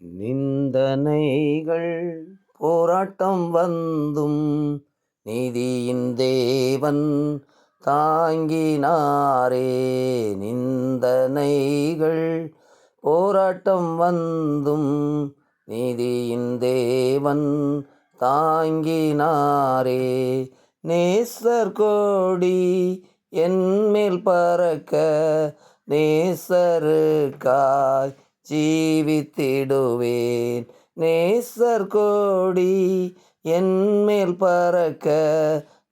நிந்தனைகள் போராட்டம் வந்தும் நீதியின் தேவன் தாங்கினாரே. நிந்தனைகள் போராட்டம் வந்தும் நீதியின் தேவன் தாங்கினாரே. நேசர் கோடி என்மேல் பறக்க நேசருக்காய் ஜீவித்திடுவேன். நேசர் கோடி என்மேல் பறக்க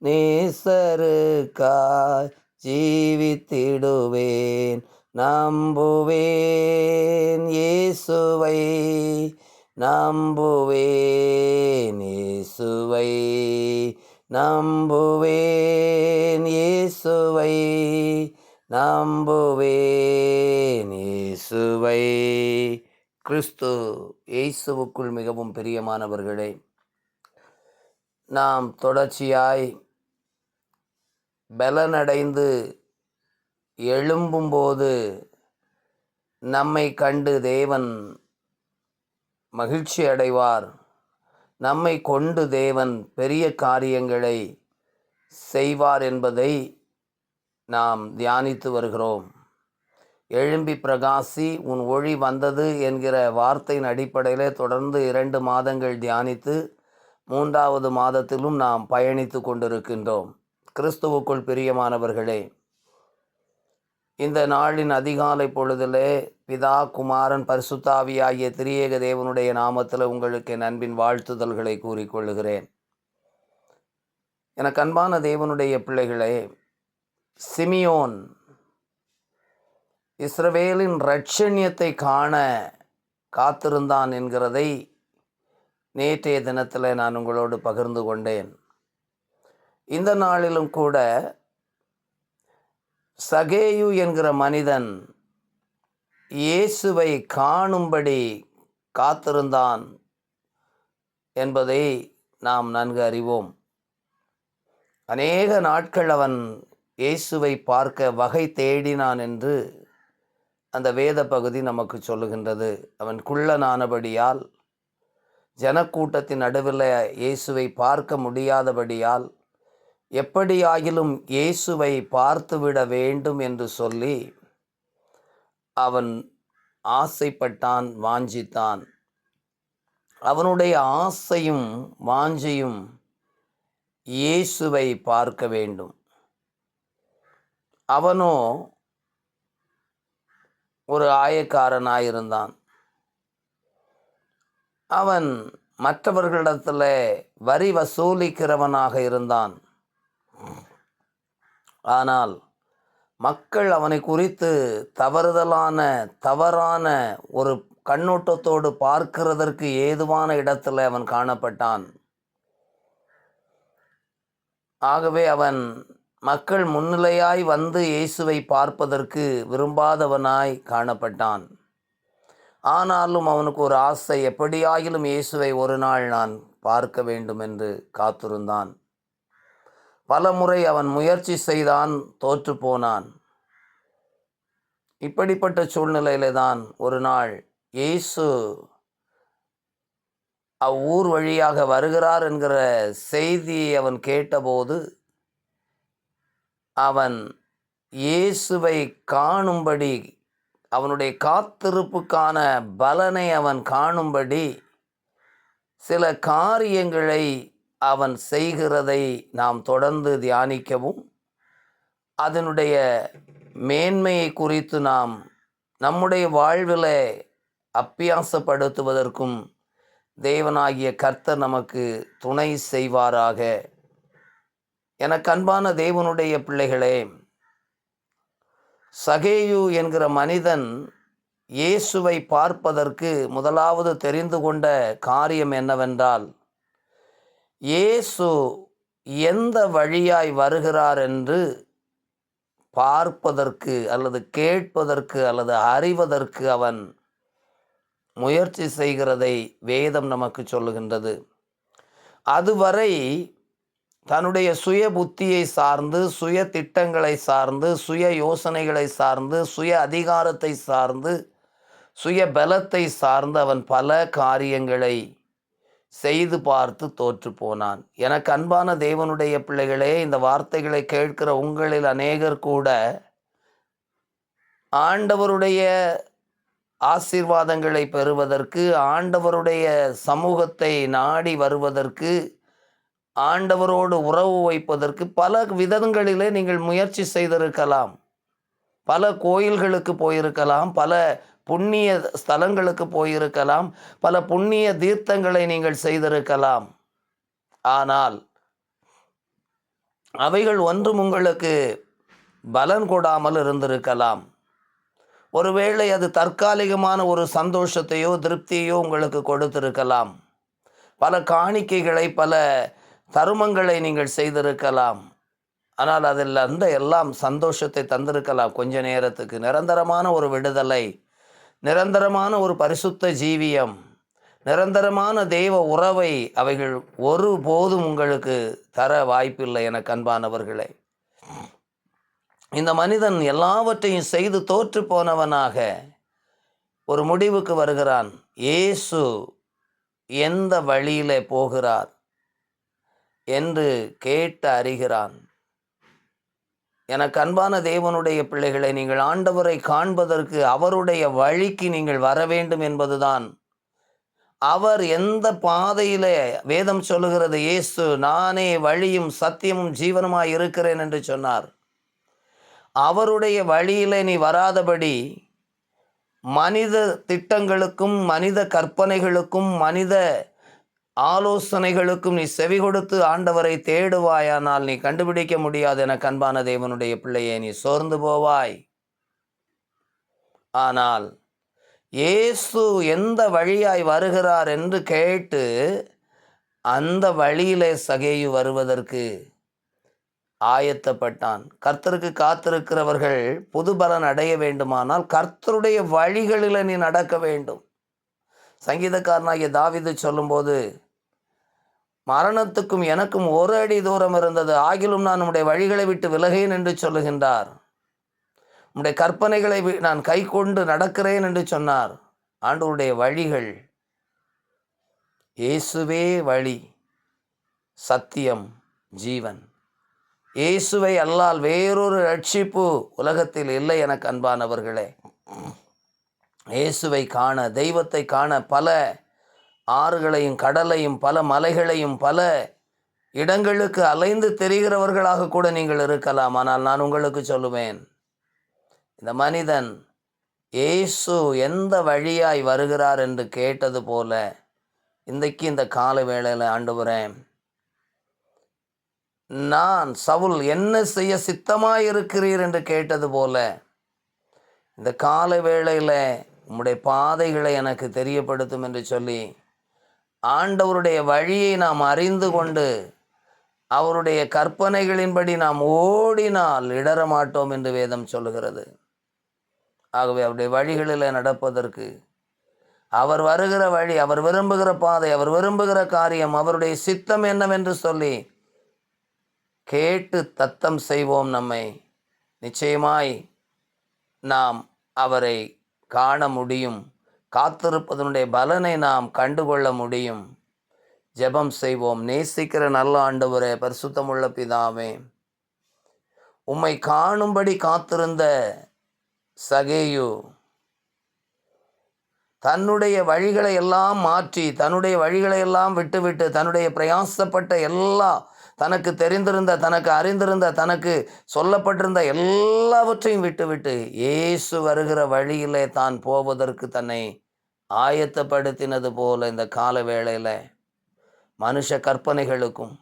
நேசருக்காய் ஜீவித்திடுவேன். நம்புவேன் இயேசுவை நம்புவேன் இயேசுவை நம்புவேன் இயேசுவை நம்புவேன் இயேசுவை கிறிஸ்து இயேசுவுக்குள் மிகவும் பிரியமானவர்களே நாம் தொடர்ச்சியாய் பலனடைந்து எழும்பும்போது நம்மை கண்டு தேவன் மகிழ்ச்சி அடைவார். நம்மை கொண்டு தேவன் பெரிய காரியங்களை செய்வார் என்பதை நாம் தியானித்து வருகிறோம். எழும்பி பிரகாசி உன் ஒளி வந்தது என்கிற வார்த்தையின் அடிப்படையில் தொடர்ந்து இரண்டு மாதங்கள் தியானித்து மூன்றாவது மாதத்திலும் நாம் பயணித்து கொண்டிருக்கின்றோம். கிறிஸ்துவுக்குள் பிரியமானவர்களே இந்த நாளின் அதிகாலை பொழுதிலே பிதா குமாரன் பரிசுத்தாவி ஆகிய திரியேக தேவனுடைய நாமத்தில் உங்களுக்கு என் அன்பின் வாழ்த்துதல்களை கூறிக்கொள்கிறேன் எனக்கு அன்பான தேவனுடைய பிள்ளைகளே சிமியோன் இஸ்ரவேலின் ரட்சண்யத்தை காண காத்திருந்தான் என்கிறதை நேற்றைய தினத்தில் நான் உங்களோடு பகிர்ந்து கொண்டேன். இந்த நாளிலும் கூட சகேயு என்கிற மனிதன் இயேசுவை காணும்படி காத்திருந்தான் என்பதை நாம் நன்கு அறிவோம். அநேக நாட்கள் அவன் இயேசுவை பார்க்க வகை தேடினான் என்று அந்த வேத பகுதி நமக்கு சொல்லுகின்றது. அவன் குள்ளனானபடியால் ஜனக்கூட்டத்தின் நடுவில் இயேசுவை பார்க்க முடியாதபடியால் எப்படியாகிலும் இயேசுவை பார்த்துவிட வேண்டும் என்று சொல்லி அவன் ஆசைப்பட்டான் வாஞ்சித்தான். அவனுடைய ஆசையும் வாஞ்சியும் இயேசுவை பார்க்க வேண்டும். அவனோ ஒரு ஆயக்காரனாயிருந்தான். அவன் மற்றவர்களிடத்தில் வரி வசூலிக்கிறவனாக இருந்தான். ஆனால் மக்கள் அவனை குறித்து தவறுதலான தவறான ஒரு கண்ணோட்டத்தோடு பார்க்கிறதற்கு ஏதுவான இடத்துல அவன் காணப்பட்டான். ஆகவே அவன் மக்கள் முன்னிலையாய் வந்து இயேசுவை பார்ப்பதற்கு விரும்பாதவனாய் காணப்பட்டான். ஆனாலும் அவனுக்கு ஒரு ஆசை எப்படியாகிலும் இயேசுவை ஒரு நாள் நான் பார்க்க வேண்டும் என்று காத்திருந்தான். பலமுறை அவன் முயற்சி செய்தான் தோற்று போனான் இப்படிப்பட்ட சூழ்நிலையில தான் ஒரு நாள் இயேசு அவ்வூர் வழியாக வருகிறார் என்கிற செய்தியை அவன் கேட்டபோது அவன் இயேசுவை காணும்படி அவனுடைய காத்திருப்புக்கான பலனை அவன் காணும்படி சில காரியங்களை அவன் செய்கிறதை நாம் தொடர்ந்து தியானிக்கவும் அதனுடைய மேன்மையை குறித்து நாம் நம்முடைய வாழ்வில் அப்பியாசப்படுத்துவதற்கும் தேவனாகிய கர்த்தர் நமக்கு துணை செய்வாராக. எனக்கு அன்பான தேவனுடைய பிள்ளைகளே சகேயு என்கிற மனிதன் இயேசுவை பார்ப்பதற்கு முதலாவது தெரிந்து கொண்ட காரியம் என்னவென்றால் இயேசு எந்த வழியாய் வருகிறார் என்று பார்ப்பதற்கு அல்லது கேட்பதற்கு அல்லது அறிவதற்கு அவன் முயற்சி செய்கிறதை வேதம் நமக்கு சொல்லுகின்றது. அதுவரை தன்னுடைய சுய புத்தியை சார்ந்து சுய திட்டங்களை சார்ந்து சுய யோசனைகளை சார்ந்து சுய அதிகாரத்தை சார்ந்து சுய பலத்தை சார்ந்து அவன் பல காரியங்களை செய்து பார்த்து தோற்று போனான். எனக்கு அன்பான தேவனுடைய பிள்ளைகளே இந்த வார்த்தைகளை கேட்கிற உங்களில் அநேகர் கூட ஆண்டவருடைய ஆசீர்வாதங்களை பெறுவதற்கு ஆண்டவருடைய சமூகத்தை நாடி வருவதற்கு ஆண்டவரோடு உறவு வைப்பதற்கு பல விதங்களிலே நீங்கள் முயற்சி செய்திருக்கலாம். பல கோயில்களுக்கு போயிருக்கலாம் பல புண்ணிய ஸ்தலங்களுக்கு போயிருக்கலாம் பல புண்ணிய தீர்த்தங்களை நீங்கள் செய்திருக்கலாம். ஆனால் அவைகள் ஒன்றும் உங்களுக்கு பலன் கொடாமல் இருந்திருக்கலாம். ஒருவேளை அது தற்காலிகமான ஒரு சந்தோஷத்தையோ திருப்தியோ உங்களுக்கு கொடுத்திருக்கலாம். பல காணிக்கைகளை பல தருமங்களை நீங்கள் செய்திருக்கலாம். ஆனால் அதில் அந்த எல்லாம் சந்தோஷத்தை தந்திருக்கலாம். கொஞ்ச நேரத்துக்கு. நிரந்தரமான ஒரு விடுதலை. நிரந்தரமான ஒரு பரிசுத்த ஜீவியம். நிரந்தரமான தெய்வ உறவை அவைகள் ஒருபோதும் உங்களுக்கு தர வாய்ப்பில்லை என கண்பானவர்களே. இந்த மனிதன் எல்லாவற்றையும் செய்து தோற்று போனவனாக ஒரு முடிவுக்கு வருகிறான். இயேசு எந்த வழியிலே போகிறார்? என்று கேட்டு அறிகிறான். எனக்கு அன்பான தேவனுடைய பிள்ளைகளை நீங்கள் ஆண்டவரை காண்பதற்கு அவருடைய வழிக்கு நீங்கள் வர வேண்டும் என்பதுதான். அவர் எந்த பாதையில் வேதம் சொல்லுகிறது இயேசு நானே வழியும் சத்தியமும் ஜீவனுமாய் இருக்கிறேன் என்று சொன்னார். அவருடைய வழியிலே நீ வராதபடி மனித திட்டங்களுக்கும் மனித கற்பனைகளுக்கும் மனித ஆலோசனைகளுக்கும் நீ செவி கொடுத்து ஆண்டவரை தேடுவாயானால் நீ கண்டுபிடிக்க முடியாது என கண்பான தேவனுடைய பிள்ளையே நீ சோர்ந்து போவாய். ஆனால் இயேசு எந்த வழியாய் வருகிறார் என்று கேட்டு அந்த வழியிலே சகேயு வருவதற்கு ஆயத்தப்பட்டான். கர்த்தருக்கு காத்திருக்கிறவர்கள் புது பலன் அடைய வேண்டுமானால் கர்த்தருடைய வழிகளில் நீ நடக்க வேண்டும். சங்கீதக்காரனாகிய தாவிது சொல்லும்போது மரணத்துக்கும் எனக்கும் ஒரு அடி தூரம் இருந்தது. ஆகிலும் நான் உம்முடைய வழிகளை விட்டு விலகேன் என்று சொல்லுகின்றார். உம்முடைய கற்பனைகளை வி- நான் கை கொண்டு நடக்கிறேன் என்று சொன்னார். ஆண்டவருடைய வழிகள். இயேசுவே வழி சத்தியம் ஜீவன். இயேசுவை அல்லால் வேறொரு ரட்சிப்பு உலகத்தில் இல்லை எனக்கு அன்பானவர்களே. இயேசுவை காண தெய்வத்தை காண பல ஆறுகளையும் கடலையும் பல மலைகளையும் பல இடங்களுக்கு அலைந்து தெரிகிறவர்களாக கூட நீங்கள் இருக்கலாம். ஆனால் நான் உங்களுக்கு சொல்லுவேன் இந்த மனிதன் ஏசு எந்த வழியாய் வருகிறார் என்று கேட்டது போல இன்றைக்கு இந்த கால வேளையில் ஆண்டுகிறேன் நான் சவுல் என்ன செய்ய சித்தமாயிருக்கிறீர் என்று கேட்டது போல இந்த கால வேளையில் உம்முடைய பாதைகளை எனக்கு தெரியப்படுத்தும் என்று சொல்லி ஆண்டவருடைய வழியை நாம் அறிந்து கொண்டு அவருடைய கற்பனைகளின்படி நாம் ஓடினால் இடற மாட்டோம் என்று வேதம் சொல்லுகிறது. ஆகவே அவருடைய வழிகளில் நடப்பதற்கு அவர் வருகிற வழி அவர் விரும்புகிற பாதை அவர் விரும்புகிற காரியம் அவருடைய சித்தம் என்னவென்று சொல்லி கேட்டு தத்தம் செய்வோம் நம்மை. நிச்சயமாய் நாம் அவரை காண முடியும். காத்திருப்பதனுடைய பலனை நாம் கண்டுகொள்ள முடியும். ஜெபம் செய்வோம். நேசிக்கிற நல்ல ஆண்டவரே பரிசுத்தமுள்ள பிதாவே உம்மை காணும்படி காத்திருந்த சகேயு தன்னுடைய வழிகளை எல்லாம் மாற்றி தன்னுடைய வழிகளை எல்லாம் விட்டுவிட்டு தன்னுடைய பிரயாசப்பட்ட எல்லா தனக்கு தெரிந்திருந்த தனக்கு அறிந்திருந்த தனக்கு சொல்லப்பட்டிருந்த எல்லாவற்றையும் விட்டுவிட்டு இயேசு வருகிற வழியிலே தான் போவதற்கு தன்னை ஆயத்தப்படுத்தினது போல இந்த கால வேளையில் மனுஷ கற்பனைகளுக்கும்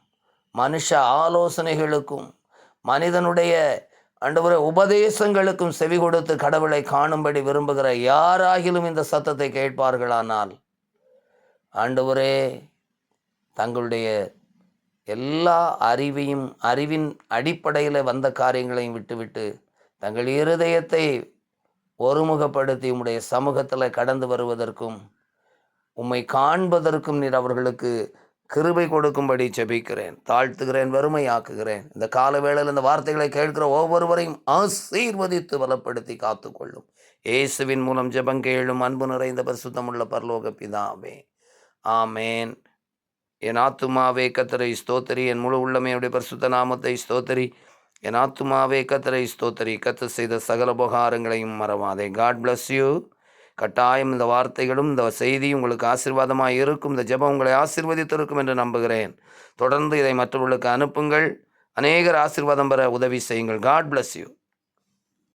மனுஷ ஆலோசனைகளுக்கும் மனிதனுடைய ஆண்டவரே உபதேசங்களுக்கும் செவி கொடுத்து கடவுளை காணும்படி விரும்புகிற யாராகிலும் இந்த சத்தத்தை கேட்பார்களானால் ஆண்டவரே தங்களுடைய எல்லா அறிவையும் அறிவின் அடிப்படையில் வந்த காரியங்களையும் விட்டுவிட்டு தங்கள் இருதயத்தை ஒருமுகப்படுத்தி உம்முடைய சமூகத்தில் கடந்து வருவதற்கும் உம்மை காண்பதற்கும் நீர் அவர்களுக்கு கிருபை கொடுக்கும்படி செபிக்கிறேன் தாழ்த்துகிறேன் வறுமையாக்குகிறேன். இந்த கால வேளையில் இந்த வார்த்தைகளை கேட்கிற ஒவ்வொருவரையும் ஆசீர்வதித்து பலப்படுத்தி காத்துக்கொள்ளும். இயேசுவின் மூலம் ஜெபம் கேளும் அன்பு நிறைந்த பரிசுத்தமுள்ள பரலோக பிதாவே. ஆமேன். என் ஆத்துமாவே கத்தரை ஸ்தோத்திரி. என் முழு உள்ளமையுடைய பரிசுத்த நாமத்தை ஸ்தோத்திரி. என் ஆத்மாவே கத்தரை ஸ்தோத்தரி. கத்து செய்த சகல உபகாரங்களையும் மறவாதே. காட் பிளஸ் யூ கட்டாயம் இந்த வார்த்தைகளும் இந்த செய்தி உங்களுக்கு ஆசீர்வாதமாக இருக்கும். இந்த ஜெபம் உங்களை ஆசீர்வதித்திருக்கும் என்று நம்புகிறேன். தொடர்ந்து இதை மற்றவர்களுக்கு அனுப்புங்கள். அநேகர் ஆசீர்வாதம் பெற உதவி செய்யுங்கள். God bless you